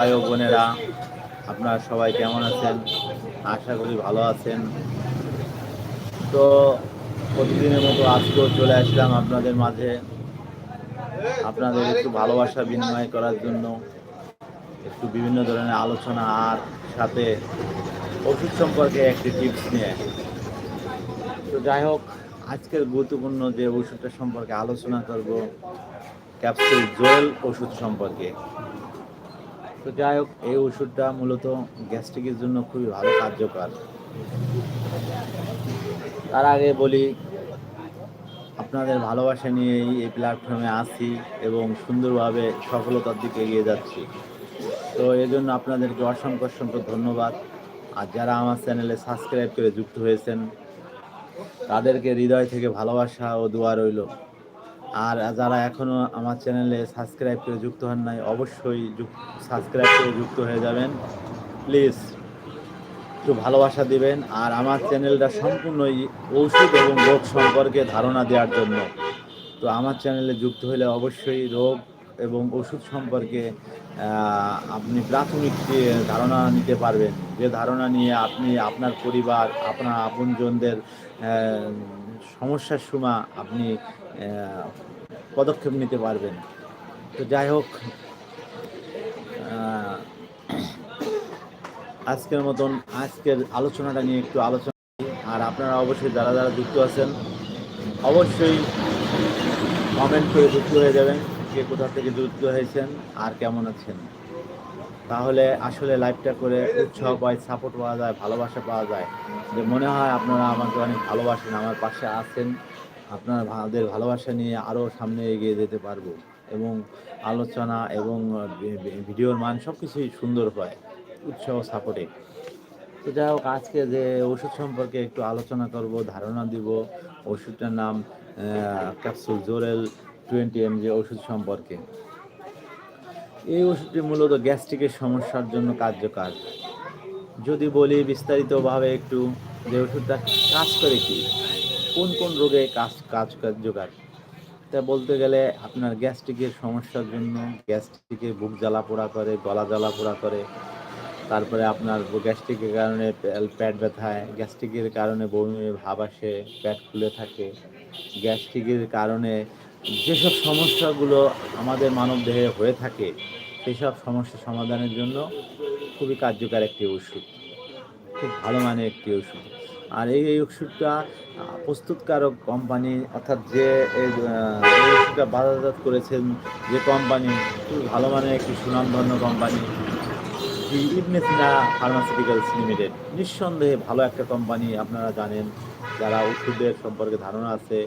ভাই বোনেরা, আপনারা সবাই কেমন আছেন? আশা করি ভালো আছেন। তো প্রতিদিনের মতো আজকেও চলে আসলাম আপনাদের মাঝে। আপনাদের একটু ভালোবাসা বিনিময় করার জন্য, একটু বিভিন্ন ধরনের আলোচনা আর সাথে ওষুধ সম্পর্কে একটি টিপস নিয়ে। তো যাই হোক, আজকের গুরুত্বপূর্ণ যে ওষুধটা সম্পর্কে আলোচনা করব ক্যাপসুল জোয়েল ওষুধ সম্পর্কে। তো যাই হোক, এই ওষুধটা মূলত গ্যাস্ট্রিকের জন্য খুবই ভালো, কার্যকর। তার আগে বলি, আপনাদের ভালোবাসা নিয়েই এই প্ল্যাটফর্মে আসি এবং সুন্দরভাবে সফলতার দিকে এগিয়ে যাচ্ছি। তো এই জন্য আপনাদেরকে অসংখ্য অসংখ্য ধন্যবাদ। আর যারা আমার চ্যানেলে সাবস্ক্রাইব করে যুক্ত হয়েছেন, তাদেরকে হৃদয় থেকে ভালোবাসা ও দোয়া রইল। আর যারা এখনও আমার চ্যানেলে সাবস্ক্রাইব করে যুক্ত হন নাই, অবশ্যই সাবস্ক্রাইব করে যুক্ত হয়ে যাবেন। প্লিজ একটু ভালোবাসা দিবেন আর আমার চ্যানেলটা সম্পূর্ণই ঔষধ এবং রোগ সম্পর্কে ধারণা দেওয়ার জন্য। তো আমার চ্যানেলে যুক্ত হলে অবশ্যই রোগ এবং ওষুধ সম্পর্কে আপনি প্রাথমিক ধারণা নিতে পারবেন, যে ধারণা নিয়ে আপনি আপনার পরিবার, আপনার আপনজনদের সমস্যার সময় আপনি পদক্ষেপ নিতে পারবেন। তো যাই হোক আজকের মতন আজকের আলোচনাটা নিয়ে একটু আলোচনা আর আপনারা অবশ্যই যারা যারা যুক্ত আছেন, অবশ্যই কমেন্ট করে যুক্ত হয়ে যাবেন কে কোথা থেকে যুক্ত হয়েছেন আর কেমন আছেন। তাহলে আসলে লাইভটা করে উৎসাহ পায় সাপোর্ট পাওয়া যায়, ভালোবাসা পাওয়া যায়। যে মনে হয় আপনারা আমাকে অনেক ভালোবাসেন, আমার পাশে আছেন। আপনার ভাদের ভালোবাসা নিয়ে আরও সামনে এগিয়ে যেতে পারব এবং আলোচনা এবং ভিডিওর মান সব কিছুই সুন্দর হয়, উৎসাহ, সাপোর্টে। তো যাই হোক, আজকে যে ওষুধ সম্পর্কে একটু আলোচনা করব, ধারণা দিব, ওষুধটার নাম ক্যাপসুল জোরেল টোয়েন্টি এম যে ওষুধ সম্পর্কে। এই ওষুধটি মূলত গ্যাস্ট্রিকের সমস্যার জন্য কার্যকর। যদি বলি বিস্তারিতভাবে একটু যে ওষুধটা কাজ করে কি কোন কোন রোগে কাজ কাজ কার্যকর তা বলতে গেলে আপনার গ্যাস্ট্রিকের সমস্যার জন্য গ্যাস্ট্রিকের বুক জ্বালা পোড়া করে, গলা জ্বালা পোড়া করে, তারপরে আপনার গ্যাস্ট্রিকের কারণে পে- পেট ব্যথায়, গ্যাস্ট্রিকের কারণে বমির ভাব আসে পেট খুলে থাকে, গ্যাস্ট্রিকের কারণে যেসব সমস্যাগুলো আমাদের মানব দেহে হয়ে থাকে, সেসব সমস্যা সমাধানের জন্য খুবই কার্যকর একটি ওষুধ খুব ভালো মানের একটি ওষুধ আর এই ওষুধটা প্রস্তুতকারক কোম্পানি অর্থাৎ যে, এই ওষুধটা বাজারজাত করেছেন যে কোম্পানি ভালো মানের একটি সুনামধন্য কোম্পানি জি ইবনে সিনা ফার্মাসিউটিক্যালস লিমিটেড নিঃসন্দেহে ভালো একটা কোম্পানি আপনারা জানেন, যারা ওষুধের সম্পর্কে ধারণা আছে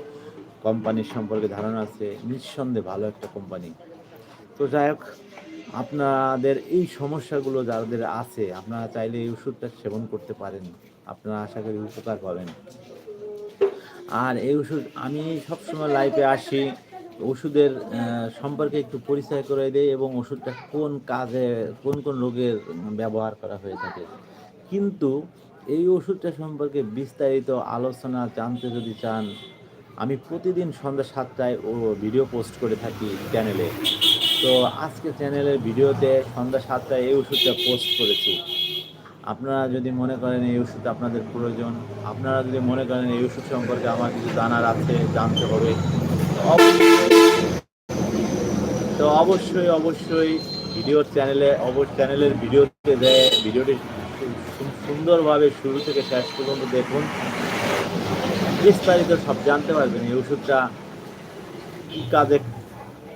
কোম্পানির সম্পর্কে ধারণা আছে, নিঃসন্দেহে ভালো একটা কোম্পানি তো যাই হোক, আপনাদের এই সমস্যাগুলো যাদের আছে, আপনারা চাইলে এই ওষুধটা সেবন করতে পারেন। আপনারা আশা করি উপকার পাবেন। আর এই ওষুধ, আমি সবসময় লাইফে আসি, ওষুধের সম্পর্কে একটু পরিচয় করে দেই এবং ওষুধটা কোন কাজে, কোন কোন রোগের ব্যবহার করা হয়ে থাকে। কিন্তু এই ওষুধটা সম্পর্কে বিস্তারিত আলোচনা, জানতে যদি চান, আমি প্রতিদিন সন্ধ্যা সাতটায় ও ভিডিও পোস্ট করে থাকি চ্যানেলে তো আজকে চ্যানেলের ভিডিওতে সন্ধ্যা সাতটায় এই ওষুধটা পোস্ট করেছি। আপনারা যদি মনে করেন এই ওষুধ আপনাদের প্রয়োজন, আপনারা যদি মনে করেন এই ওষুধ সম্পর্কে আমার কিছু জানার আছে, জানতে হবে। তো অবশ্যই- অবশ্যই ভিডিওর চ্যানেলে অবশ্য চ্যানেলের ভিডিওতে দেয়। ভিডিওটি সুন্দরভাবে শুরু থেকে শেষ পর্যন্ত দেখুন। বিস্তারিত সব জানতে পারবেন এই ওষুধটা কী কাজে,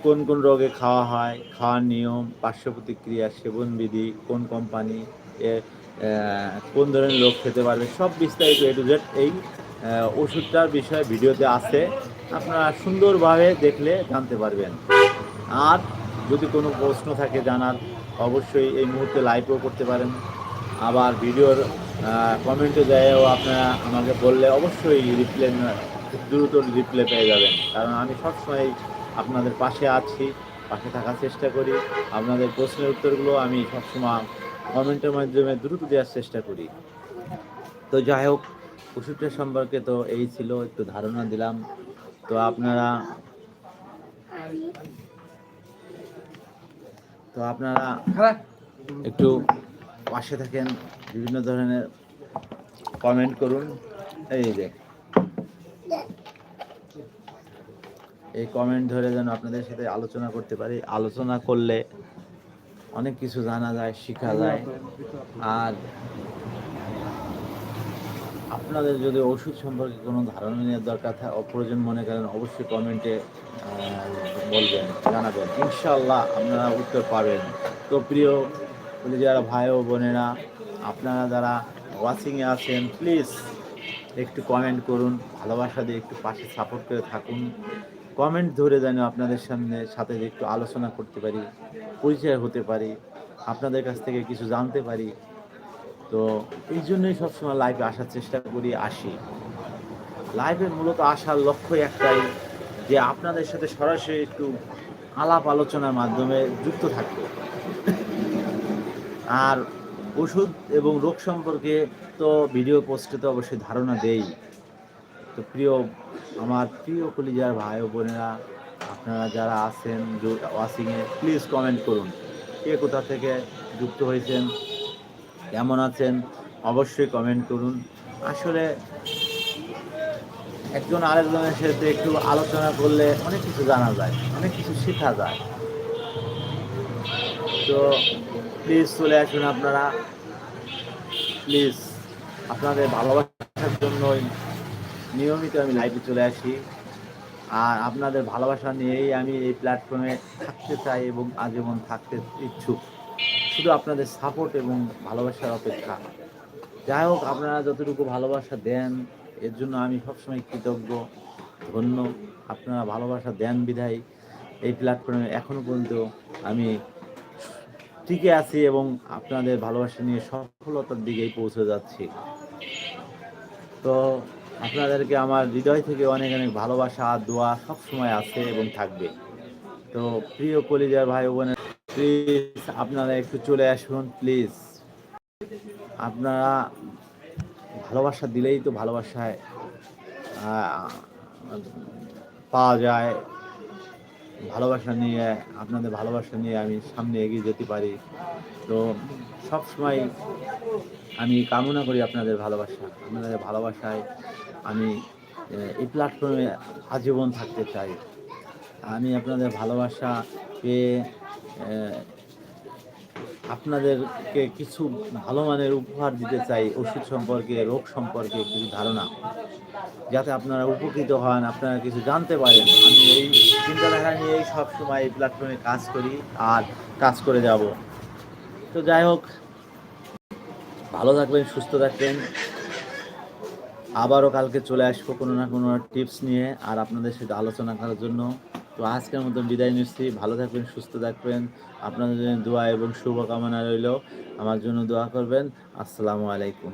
কোন কোন রোগে খাওয়া হয়, খাওয়ার নিয়ম পার্শ্ব প্রতিক্রিয়া সেবন বিধি কোন কোম্পানি, এ কোন ধরনের লোক খেতে পারবে, সব বিস্তারিত এ টু জেড এই ওষুধটার বিষয়ে ভিডিওতে আছে। আপনারা সুন্দরভাবে দেখলে জানতে পারবেন। আর যদি কোনো প্রশ্ন থাকে জানার, অবশ্যই এই মুহূর্তে লাইভও করতে পারেন। আবার ভিডিওর কমেন্টে যায়ও আপনারা আমাকে বললে অবশ্যই রিপ্লে দ্রুত রিপ্লে পেয়ে যাবেন। কারণ আমি সবসময় আপনাদের পাশে আছি, পাশে থাকার চেষ্টা করি। আপনাদের প্রশ্নের উত্তরগুলো আমি সবসময় কমেন্টের মাধ্যমে দ্রুত দেওয়ার চেষ্টা করি। তো যাই হোক ওষুধটা সম্পর্কে তো এই ছিল, একটু ধারণা দিলাম। তো আপনারা তো আপনারা একটু পাশে থাকেন, বিভিন্ন ধরনের কমেন্ট করুন। এই যে, এই কমেন্ট ধরে যেন আপনাদের সাথে আলোচনা করতে পারি। আলোচনা করলে অনেক কিছু জানা যায়, শেখা যায়। আর আপনাদের যদি ওষুধ সম্পর্কে কোনো ধারণা নেওয়ার দরকার থাকে, অপ্রয়োজন মনে করেন, অবশ্যই কমেন্টে বলবেন, জানাবেন। ইনশাল্লাহ আপনারা উত্তর পাবেন। তো প্রিয় যারা ভাই ও বোনেরা, আপনারা যারা ওয়াচিংয়ে আছেন প্লিজ একটু কমেন্ট করুন, ভালোবাসা দিয়ে একটু পাশে সাপোর্ট করে থাকুন। কমেন্ট ধরে যেন আপনাদের সামনে, সাথে একটু আলোচনা করতে পারি, পরিচয় হতে পারি, আপনাদের কাছ থেকে কিছু জানতে পারি। তো এই জন্যই সবসময় লাইভে আসার চেষ্টা করি, আসি। লাইভে মূলত আসার লক্ষ্য একটাই যে আপনাদের সাথে সরাসরি একটু আলাপ আলোচনার মাধ্যমে যুক্ত থাকবে আর ওষুধ এবং রোগ সম্পর্কে তো ভিডিও পোস্টে তো অবশ্যই ধারণা দেই। তো প্রিয়, আমার প্রিয় কলিজার ভাই বোনেরা, আপনারা যারা আছেন ওয়াশিংয়ে প্লিজ কমেন্ট করুন। কে কোথা থেকে যুক্ত হয়েছেন, কেমন আছেন, অবশ্যই কমেন্ট করুন। আসলে একজন আরেকজনের সাথে একটু আলোচনা করলে অনেক কিছু জানা যায়, অনেক কিছু শেখা যায়। তো প্লিজ চলে আসুন আপনারা। প্লিজ, আপনাদের ভালোবাসার জন্যই নিয়মিত আমি লাইভে চলে আসি। আর আপনাদের ভালোবাসা নিয়েই আমি এই প্ল্যাটফর্মে থাকতে চাই এবং আজীবন থাকতে ইচ্ছুক। শুধু আপনাদের সাপোর্ট এবং ভালোবাসার অপেক্ষা। যাই হোক, আপনারা যতটুকু ভালোবাসা দেন, এর জন্য আমি সবসময় কৃতজ্ঞ, ধন্য। আপনারা ভালোবাসা দেন বিধায় এই প্ল্যাটফর্মে এখনও পর্যন্ত আমি টিকে আছি এবং আপনাদের ভালোবাসা নিয়ে সফলতার দিকেই পৌঁছে যাচ্ছি। তো আপনাদেরকে আমার হৃদয় থেকে অনেক অনেক ভালোবাসা, দোয়া সব সময় আছে এবং থাকবে। তো প্রিয় কলিজার ভাই বোনের প্লিজ আপনারা একটু চলে আসুন প্লিজ আপনারা ভালোবাসা দিলেই তো ভালোবাসায় পাওয়া যায়। ভালোবাসা নিয়ে, আপনাদের ভালোবাসা নিয়ে আমি সামনে এগিয়ে যেতে পারি। তো সব সময় আমি কামনা করি আপনাদের ভালোবাসা। আপনাদের ভালোবাসায় আমি এই প্ল্যাটফর্মে আজীবন থাকতে চাই। আমি আপনাদের ভালোবাসা পেয়ে আপনাদেরকে কিছু ভালো মানের উপহার দিতে চাই, ওষুধ সম্পর্কে, রোগ সম্পর্কে কিছু ধারণা, যাতে আপনারা উপকৃত হন, আপনারা কিছু জানতে পারেন। আমি এই চিন্তাধারা নিয়েই সবসময় এই প্ল্যাটফর্মে কাজ করি আর কাজ করে যাব। তো যাই হোক, ভালো থাকবেন, সুস্থ থাকবেন। আবারও কালকে চলে আসব কোনো না কোনো টিপস নিয়ে আর আপনাদের সাথে আলোচনা করার জন্য। তো আজকের মতো বিদায় নিচ্ছি। ভালো থাকবেন, সুস্থ থাকবেন। আপনাদের জন্য দোয়া এবং শুভকামনা রইল। আমার জন্য দোয়া করবেন। আসসালামু আলাইকুম।